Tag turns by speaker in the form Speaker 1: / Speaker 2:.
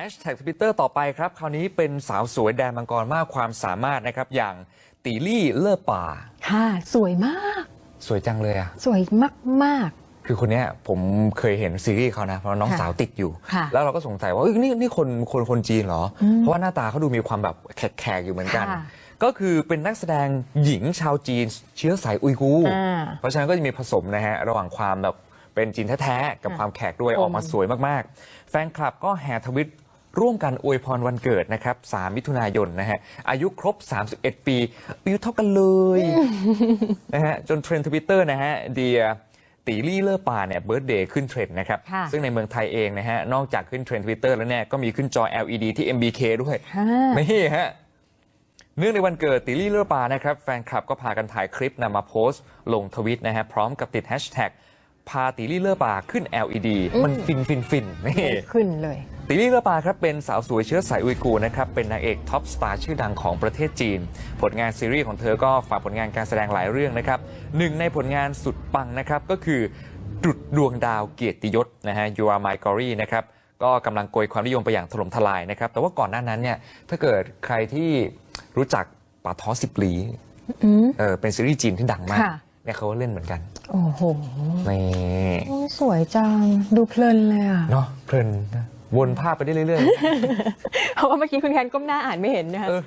Speaker 1: ฮชแท็กทวิตเตอร์ต่อไปครับ คราวนี้เป็นสาวสวยแดนมังกรมากความสามารถนะครับ อย่างตีลี่เลอป่า
Speaker 2: ค่ะ สวยมาก
Speaker 1: สวยจังเลยอะ
Speaker 2: สวยมาก
Speaker 1: คือคนเนี้ยผมเคยเห็นซีรีส์เขานะ เพราะน้อง
Speaker 2: ค่ะ
Speaker 1: สาวติดอยู่
Speaker 2: ค่ะ
Speaker 1: แล้วเราก็สงสัยว่าเอ้ยนี่นี่คนคนคนจีนเหรออ
Speaker 2: ม
Speaker 1: เพราะว่าหน้าตาเขาดูมีความแบบแขกๆอยู่เหมือนกัน
Speaker 2: ค่ะ
Speaker 1: ก็คือเป็นนักแสดงหญิงชาวจีนเชื้อสายอุยกูร์
Speaker 2: อ่า
Speaker 1: เพราะฉะนั้นก็จะมีผสมนะฮะระหว่างความแบบเป็นจีนแท้ๆกับ
Speaker 2: ค่ะ
Speaker 1: ความแขกด้วย
Speaker 2: อม
Speaker 1: ออกมาสวยมากๆ แฟนคลับก็แห่ทวิต ร่วมกันอวยพรวันเกิดนะครับ 3 มิถุนายนนะฮะ อายุครบ 31 ปี อายุเท่ากันเลยนะฮะ จนเทรนด์ทวิตเตอร์นะฮะ เดียตีลี่เลอป่าเนี่ยเบิร์ดเดย์ขึ้นเทรนด์นะครับ
Speaker 2: ค่ะ
Speaker 1: ซึ่งในเมืองไทยเองนะฮะ นอกจากขึ้นเทรนด์ทวิตเตอร์แล้วเนี่ย ก็มีขึ้นจอ LED ที่ MBK ด้วย
Speaker 2: ๆค่ะ
Speaker 1: นี่ฮะ เนื่องในวันเกิดติลี่เลอปานะครับ แฟนคลับก็พากันถ่ายคลิปนำมาโพสต์ ลงทวิตนะฮะ พร้อมกับติดแฮชแท็กพาติลี่เลอปาขึ้น LED มันฟินฟินฟินนี่
Speaker 2: ขึ้นเลย
Speaker 1: ติลี่เลอปาครับเป็นสาวสวยเชื้อสายอุยกูร์นะครับเป็นนางเอกท็อปสตาร์ชื่อดังของประเทศจีน ผลงานซีรีส์ของเธอก็ฝากผลงานการแสดงหลายเรื่องนะครับหนึ่งในผลงานสุดปังนะครับก็คือดุดดวงดาวเกียรติยศนะฮะ You Are My Glory นะครับก็กำลังโกยความนิยมไปอย่างถล่มทลายนะครับแต่ว่าก่อนหน้านั้นเนี่ยถ้าเกิดใครที่รู้จักป่าท้อสิบหลี
Speaker 2: อืม
Speaker 1: เออเป็นซีรีส์จีนที่ดังมาก
Speaker 2: ค่ะ
Speaker 1: เนี่ยเขาก็เล่นเหมือนกัน
Speaker 2: โอ้โห
Speaker 1: นี่
Speaker 2: โอ้สวยจัง ดูเพลินเลยอะ
Speaker 1: เนาะเพลินนะ วนภาพไปได้เรื่อยๆ
Speaker 2: เพราะว่าเมื่อกี้คุณแคนก้มหน้าอ่านไม่เห็นนะคะ
Speaker 1: เออ